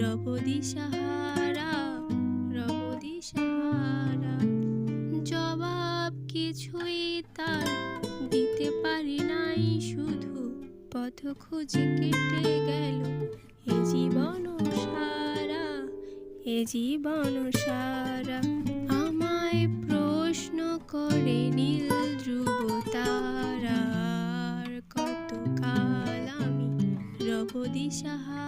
রবদি সাহারা জবাব কিছুই তার দিতে পারি নাই, শুধু পথ খুঁজে কেটে গেল এ জীবন সারা, এ জীবন সারা। আমায় প্রশ্ন করে নীল ধ্রুব কত কাল আমি রবদি সাহারা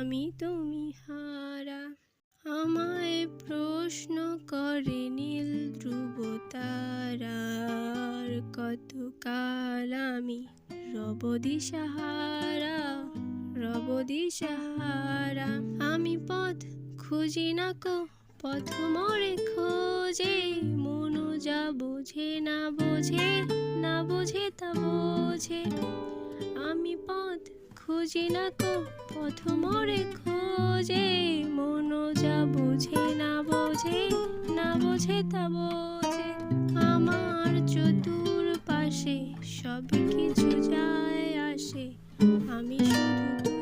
আমি তুমি হারা। আমায় প্রশ্ন করে নীল ধ্রুব তারার, কত কাল আমি রব দিশাহারা রব দিশাহারা। আমি পথ খুঁজি না কো, পথ মরে খোঁজে। মনু যা বোঝে না বোঝে না বোঝে তা বোঝে। আমি পথ খুঁজি না কো পথ মরে খোঁজে। মন যা বুঝে না বোঝে না বোঝে তা বোঝে। আমার চতুর পাশে সব কিছু যায় আসে। আমি শুধু